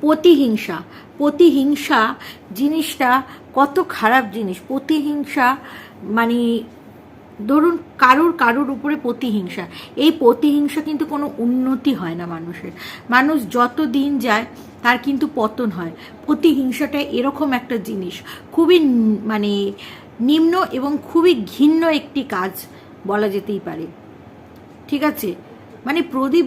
প্রতিহিংসা প্রতিহিংসা জিনিসটা কত খারাপ জিনিস। প্রতিহিংসা মানে ধরুন কারুর কারুর উপরে প্রতিহিংসা। এই প্রতিহিংসা কিন্তু কোনো উন্নতি হয় না মানুষের। মানুষ যত দিন যায় তার কিন্তু পতন হয়। প্রতিহিংসাটা এরকম একটা জিনিস। খুবই মানে নিম্ন এবং খুবই ঘিন্ন একটি কাজ বলা যেতেই পারে। ঠিক আছে? মানে প্রদীপ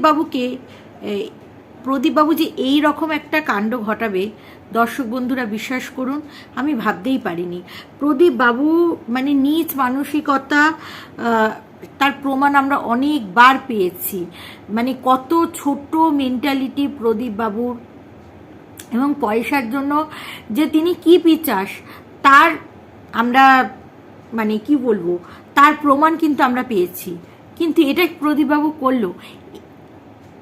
বাবুকে এই, প্রদীপ বাবু যে এই রকম একটা কাণ্ড ঘটাবে দর্শক বন্ধুরা বিশ্বাস করুন আমি ভাবতেই পারিনি। প্রদীপ বাবু মানে নিজ মানসিকতা তার প্রমাণ আমরা অনেকবার পেয়েছি। মানে কত ছোট মেন্টালিটি প্রদীপ বাবুর এবং পয়সার জন্য যে তিনি কি পিচাস তার আমরা মানে কি বলব তার প্রমাণ কিন্তু আমরা পেয়েছি। কিন্তু এটা প্রদীপবাবু করল।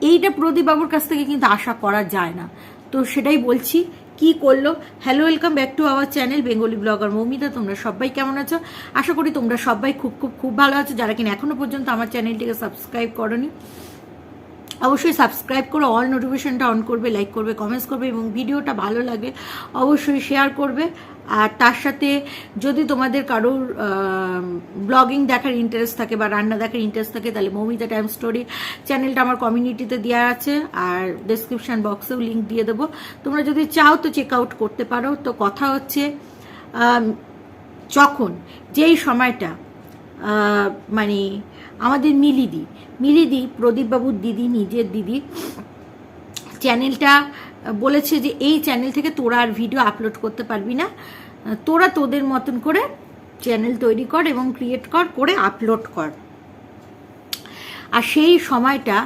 এইটা প্রদীপ বাবুর কাছ থেকে কিন্তু আশা করা যায় না। তো সেটাই বলছি, কি করল? Hello welcome back to our channel Bengali blogger Moumita তোমরা সবাই কেমন আছো? আশা করি তোমরা সবাই খুব খুব খুব ভালো আছো। যারা কিনা এখনও পর্যন্ত আমার চ্যানেলটিকে সাবস্ক্রাইব করনি অবশ্যই সাবস্ক্রাইব করে অল নোটিফিকেশনটা অন করবে লাইক করবে কমেন্টস করবে এবং ভিডিওটা ভালো লাগে, অবশ্যই শেয়ার করবে। আর তার সাথে যদি তোমাদের কারোর ব্লগিং দেখার ইন্টারেস্ট থাকে বা রান্না দেখার ইন্টারেস্ট থাকে, তাহলে মৌমিতা টাইম স্টোরি চ্যানেলটা আমার কমিউনিটিতে দেওয়া আছে। আর ডেসক্রিপশন বক্সেও লিঙ্ক দিয়ে দেবো। তোমরা যদি চাও তো চেক আউট করতে পারো। তো কথা হচ্ছে যখন যেই সময়টা মানে আমাদের মিলিদি। মিলিদি, প্রদীপবাবুর দিদি, নিজের দিদি, চ্যানেলটা বলেছে যে এই চ্যানেল থেকে তোরা আর ভিডিও আপলোড করতে পারবি না। তোরা তোদের মতন করে চ্যানেল তৈরি কর এবং ক্রিয়েট কর, করে আপলোড কর। আর সেই সময়টা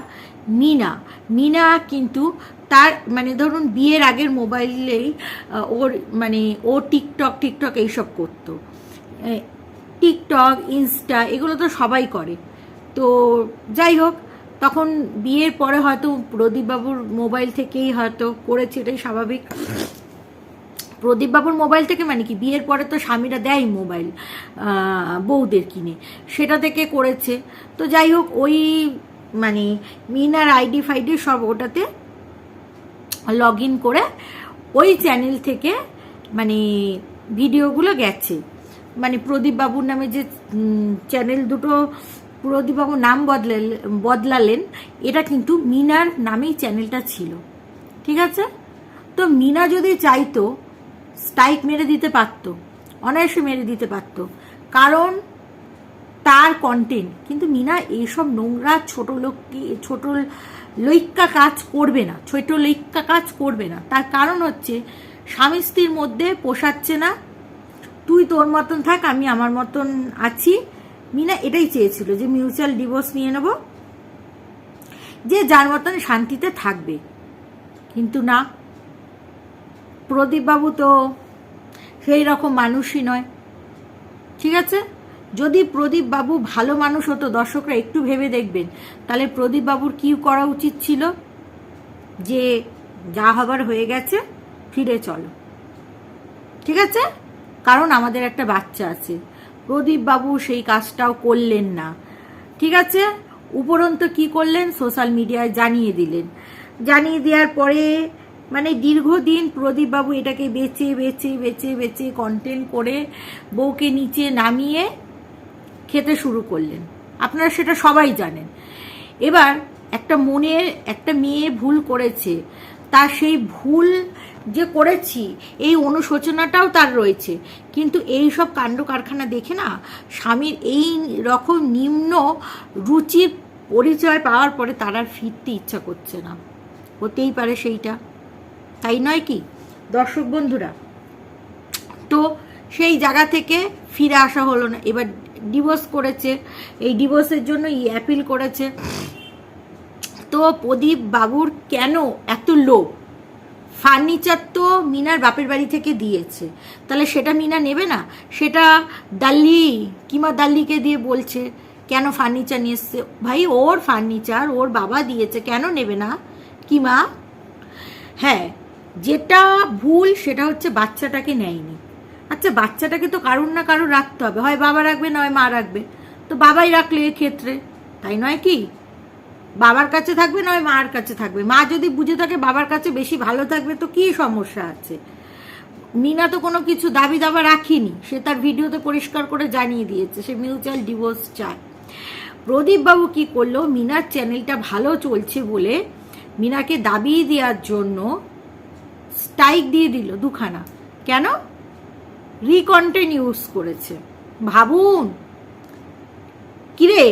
মিনা মিনা কিন্তু তার মানে ধরুন বিয়ের আগের মোবাইলেই ওর মানে ও টিকটক টিকটক এইসব করতো। টিকটক, ইনস্টা, এগুলো তো সবাই করে। তো যাই হোক, তখন বিয়ের পরে হয়তো প্রদীপবাবুর মোবাইল থেকেই হয়তো করেছে, এটাই স্বাভাবিক। প্রদীপবাবুর মোবাইল থেকে মানে কি? বিয়ের পরে তো স্বামীরা দেয় মোবাইল বউদের কিনে। সেটা থেকে করেছে। তো যাই হোক, ওই মানে মিনার আইডি ফাইডি সব ওটাতে লগ ইন করে ওই চ্যানেল থেকে মানে ভিডিওগুলো গেছে। মানে প্রদীপবাবুর নামে যে চ্যানেল দুটো প্রদীপবাবু নাম বদলালেন বদলালেন, এটা কিন্তু মিনার নামেই চ্যানেলটা ছিল। ঠিক আছে? তো মিনা যদি চাইতো, স্ট্রাইক মেরে দিতে পারতো, অনায়াসে মেরে দিতে পারতো। কারণ তার কন্টেন্ট কিন্তু মিনা এইসব নোংরা ছোট লোক ছোট লৈক্কা কাজ করবে না, ছোট লৈক্কা কাজ করবে না। তার কারণ হচ্ছে, স্বামী স্ত্রীর মধ্যে পোষাচ্ছে না। তুই তোর মতন থাক, আমি আমার মতন আছি। মিনা এটাই চেয়েছিল যে মিউচুয়াল ডিভোর্স নিয়ে নেব, যে যার মতন শান্তিতে থাকবে। কিন্তু না, প্রদীপবাবু তো সেই রকম মানুষই নয়, ঠিক আছে? যদি প্রদীপ বাবু ভালো মানুষ হতো, দর্শকরা একটু ভেবে দেখবেন, তাহলে প্রদীপ বাবুর কি করা উচিত ছিল? যে যা হবার হয়ে গেছে, ফিরে চলো। ঠিক আছে? কারণ আমাদের একটা বাচ্চা আছে। প্রদীপ বাবু সেই কাজটাও করলেন না। ঠিক আছে? উপরন্ত কি করলেন? সোশ্যাল মিডিয়ায় জানিয়ে দিলেন। জানিয়ে দেওয়ার পরে মানে দীর্ঘদিন প্রদীপ বাবু এটাকে বেচে বেচে বেচে বেচে কন্টেন্ট করে বউকে নিচে নামিয়ে খেতে শুরু করলেন। আপনারা সেটা সবাই জানেন। এবার একটা মনের, একটা মেয়ে ভুল করেছে। তার সেই ভুল যে করেছি, এই অনুশোচনাটাও তার রয়েছে। কিন্তু এই সব কাণ্ড কারখানা দেখে না, স্বামীর এই রকম নিম্ন রুচির পরিচয় পাওয়ার পরে তার আর ফিরতে ইচ্ছা করছে না। হতেই পারে সেইটা। তাই নয় কি? দর্শক বন্ধুরা, তো সেই জায়গা থেকে ফিরে আসা হলো না। এবার ডিভোর্স করেছে। এই ডিভোর্সের জন্য ই অ্যাপিল করেছে। তো প্রদীপ বাবুর কেন এত লোভ? ফার্নিচার তো মিনার বাপের বাড়ি থেকে দিয়েছে। তাহলে সেটা মিনা নেবে না? সেটা দাল্লি কিমা দাল্লিকে দিয়ে বলছে, কেন ফার্নিচার নিয়ে এসছে? ভাই, ওর ফার্নিচার, ওর বাবা দিয়েছে, কেন নেবে না? কিমা? হ্যাঁ যেটা ভুল সেটা হচ্ছে বাচ্চাটাকে নেয়নি। আচ্ছা বাচ্চাটাকে তো কারুর না কারুর রাখতে হবে। হয় বাবা রাখবে, নয় মা রাখবে। তো বাবাই রাখলে এক্ষেত্রে? তাই নয় কি? বাবার কাছে থাকবে নয় মার কাছে থাকবে। মা যদি বুঝে থাকে বাবার কাছে বেশি ভালো থাকবে, তো কী সমস্যা আছে? মিনা তো কোনো কিছু দাবি দাবা রাখিনি। সে তার ভিডিওতে পরিষ্কার করে জানিয়ে দিয়েছে, সে মিউচুয়াল ডিভোর্স চায়। প্রদীপবাবু কি করল? মিনার চ্যানেলটা ভালো চলছে বলে মিনাকে দাবি দেওয়ার জন্য স্ট্রাইক দিয়ে দিল দুখানা। কেন? রিকন্টেন্ট ইউজ করেছে। ভাবুন। কিরে,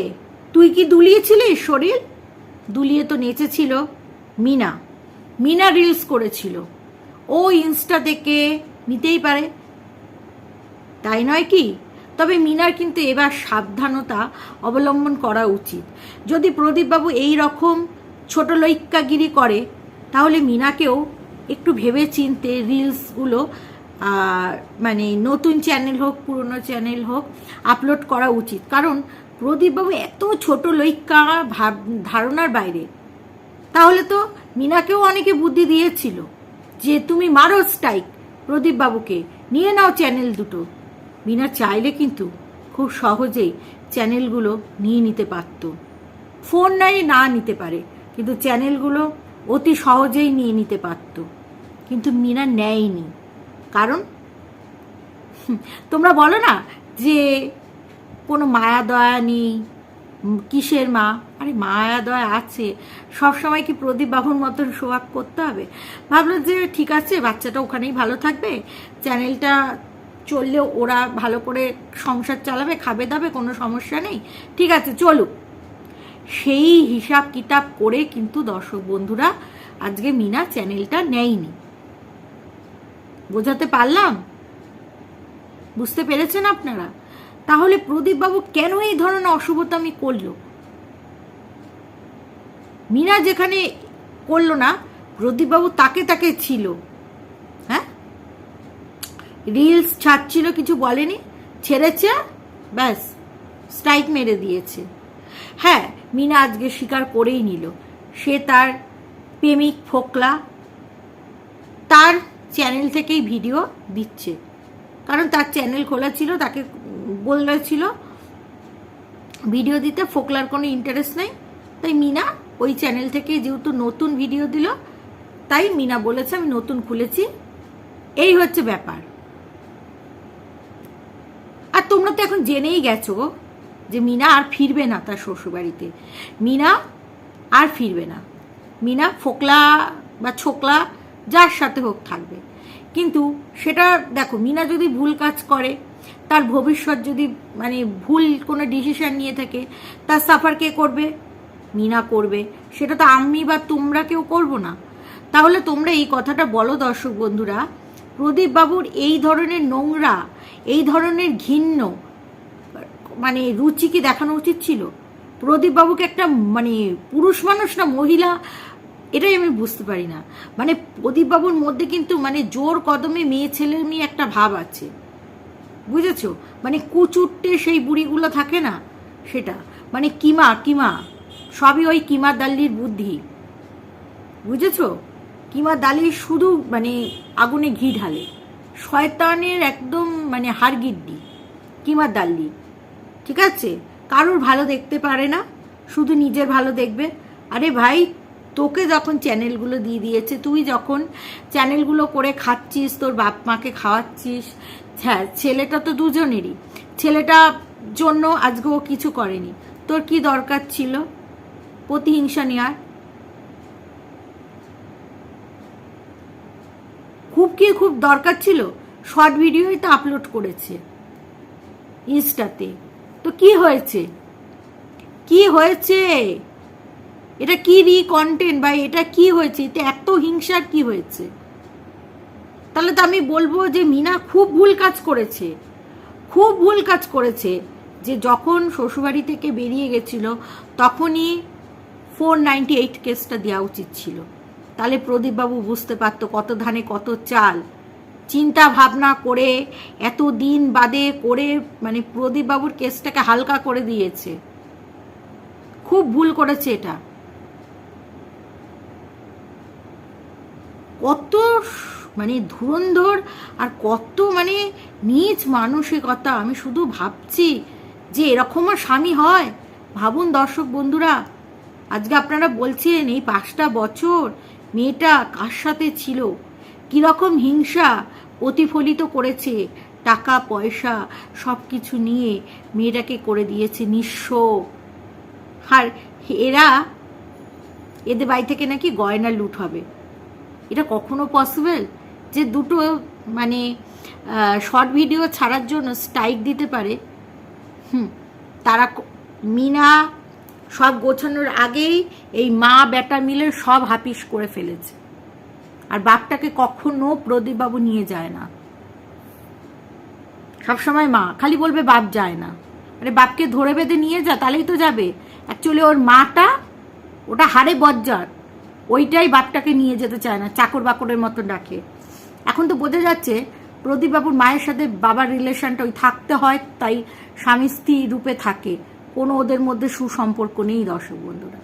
তুই কি দুলিয়েছিলিস শরীর? দুলিয়ে তো নেচেছিল। মিনা। মিনা রিলস করেছিল। ও ইনস্টা থেকে নিতেই পারে। তাই নয় কি? তবে মিনার কিন্তু এবার সাবধানতা অবলম্বন করা উচিত। যদি প্রদীপবাবু এই রকম ছোট লৈক্যাগিরি করে, তাহলে মিনাকেও একটু ভেবে চিনতে রিলসগুলো মানে নতুন চ্যানেল হোক, পুরনো চ্যানেল হোক আপলোড করা উচিত। কারণ প্রদীপবাবু এত ছোট লৈক্যা ভাব, ধারণার বাইরে। তাহলে তো মিনাকেও অনেকে বুদ্ধি দিয়েছিল যে তুমি মারো স্ট্রাইক প্রদীপবাবুকে। নিয়ে নাও চ্যানেল দুটো। মিনা চাইলে কিন্তু খুব সহজেই চ্যানেলগুলো নিয়ে নিতে পারত। ফোন নাই, না নিতে পারে। কিন্তু চ্যানেলগুলো অতি সহজেই নিয়ে নিতে পারত। কিন্তু মিনা নেয়নি। কারণ? তোমরা বলো না যে কোনো মায়া দয়া নেই, কিসের মা? আরে মায়া দয়া আছে। সব সময় কি প্রদীপ বাবুর মতন সোয়াগ করতে হবে? ভাবলো যে ঠিক আছে, বাচ্চাটা ওখানেই ভালো থাকবে। চ্যানেলটা চললে ওরা ভালো করে সংসার চালাবে, খাবে দাবে, কোনো সমস্যা নেই। ঠিক আছে, চলুক। সেই হিসাব কিতাব করে কিন্তু দর্শক বন্ধুরা, আজকে মিনা চ্যানেলটা নেয়নি। বোঝাতে পারলাম? বুঝতে পেরেছেন আপনারা? তাহলে প্রদীপবাবু কেন এই ধরনের অশুভতামি করল? মিনা যেখানে করল না, প্রদীপবাবু তাকে তাকে ছিল। হ্যাঁ? রিলস ছাড়ছিল, কিছু বলেনি? ছেড়েছে? ব্যাস, স্ট্রাইক মেরে দিয়েছে। হ্যাঁ মিনা আজকে স্বীকার করেই নিল। সে তার প্রেমিক ফোকলা। তার চ্যানেল থেকেই ভিডিও দিচ্ছে। কারণ তার চ্যানেল খোলা ছিল, তাকে বলেছিল ভিডিও দিতে ফোকলার কোনো ইন্টারেস্ট নেই। তাই মিনা ওই চ্যানেল থেকে যেহেতু নতুন ভিডিও দিল, তাই মিনা বলেছে, আমি নতুন খুলেছি। এই হচ্ছে ব্যাপার। আর তোমরা তো এখন জেনেই গেছো যে মিনা আর ফিরবে না তার শ্বশুরবাড়িতে। মিনা আর ফিরবে না। মিনা ফোকলা বা ছোকলা যার সাথে হোক থাকবে। কিন্তু সেটা দেখো, মিনা যদি ভুল কাজ করে, তার ভবিষ্যৎ যদি মানে ভুল কোনো ডিসিশন নিয়ে থাকে, তার সাফার কে করবে? মিনা করবে। সেটা তো আমি বা তোমরা কেউ করব না। তাহলে তোমরা এই কথাটা বলো দর্শক বন্ধুরা, প্রদীপ বাবুর এই ধরনের নোংরা, এই ধরনের ঘিন্ন মানে রুচি কি দেখানো উচিত ছিল? প্রদীপ বাবুকে একটা মানে পুরুষ মানুষ না, মহিলা এটাই আমি বুঝতে পারি না। মানে প্রদীপ বাবুর মধ্যে কিন্তু মানে জোর কদমে মেয়ে ছেলের মেয়ে একটা ভাব আছে। বুঝেছ? মানে কুচুট্টে সেই বুড়িগুলো থাকে না, সেটা। মানে কিমা কিমা, সবই ওই কিমা দাল্লির বুদ্ধি। বুঝেছ? কিমা দালি শুধু মানে আগুনে ঘি ঢালে। শয়তানের একদম মানে হারগিড্ডি কিমা দাল্লি। ঠিক আছে? কারোর ভালো দেখতে পারে না, শুধু নিজের ভালো দেখবে। আরে ভাই তোকে যখন চ্যানেলগুলো দিয়ে দিয়েছে, তুই যখন চ্যানেলগুলো করে খাচ্ছিস, তোর বাপ মাকে খাওয়াচ্ছিস হ্যাঁ ছেলেটা তো দুজনেরই। ছেলেটা জন্য আজকে ও কিছু করেনি। তোর কি দরকার ছিল? প্রতিহিংসা নেওয়ার খুব কি খুব দরকার ছিল? শর্ট ভিডিওই তো আপলোড করেছে ইনস্টাতে। তো কি হয়েছে? কি হয়েছে? এটা কি রি কন্টেন্ট বা এটা কি হয়েছে? এটা এত হিংসার কি হয়েছে? তাহলে তো আমি বলব যে মিনা খুব ভুল কাজ করেছে। খুব ভুল কাজ করেছে যে যখন শ্বশুরবাড়ি থেকে বেরিয়ে গেছিল, তখনই ফোর নাইনটি এইট কেসটা দেওয়া উচিত ছিল। তাহলে প্রদীপবাবু বুঝতে পারতো কত ধানে কত চাল। চিন্তা ভাবনা করে এত দিন বাদে করে মানে প্রদীপবাবুর কেসটাকে হালকা করে দিয়েছে। খুব ভুল করেছে এটা। কত মানে ধুরন্ধর আর কত মানে নিজ মানসিকতা, আমি শুধু ভাবছি যে এরকমও স্বামী হয়। ভাবুন দর্শক বন্ধুরা, আজকে আপনারা বলছেন এই পাঁচটা বছর মেয়েটা কার সাথে ছিল? কীরকম হিংসা প্রতিফলিত করেছে? টাকা, পয়সা সব কিছু নিয়ে মেয়েটাকে করে দিয়েছে নিঃস্ব। আর এরা এদের বাড়ি থেকে নাকি গয়না লুট হবে। এটা কখনো পসিবল যে দুটো মানে শর্ট ভিডিও ছাড়ার জন্য স্ট্রাইক দিতে পারে? হুম, তারা মিনা সব গোছানোর আগেই এই মা বেটা মিলে সব হাপিস করে ফেলেছে। আর বাপটাকে কখনো প্রদীপবাবু নিয়ে যায় না। সবসময় মা, খালি বলবে বাপ যায় না। আরে বাপকে ধরে বেঁধে নিয়ে যা, তাহলেই তো যাবে। অ্যাকচুয়ালি ওর মাটা, ওটা হারে বজ্জার। ওইটাই বাপটাকে নিয়ে যেতে চায় না, চাকর বাকরের মতো ডাকে। এখন তো বোঝা যাচ্ছে প্রদীপবাবুর মায়ের সাথে বাবার রিলেশনটা ওই থাকতে হয়, তাই স্বামী স্ত্রী রূপে থাকে। কোনো ওদের মধ্যে সুসম্পর্ক নেই দর্শক বন্ধুরা।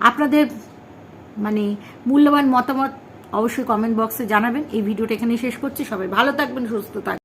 আপনাদের মানে মূল্যবান মতামত অবশ্যই কমেন্ট বক্সে জানাবেন। এই ভিডিওটা এখানে শেষ করছি। সবাই ভালো থাকবেন, সুস্থ থাকবেন।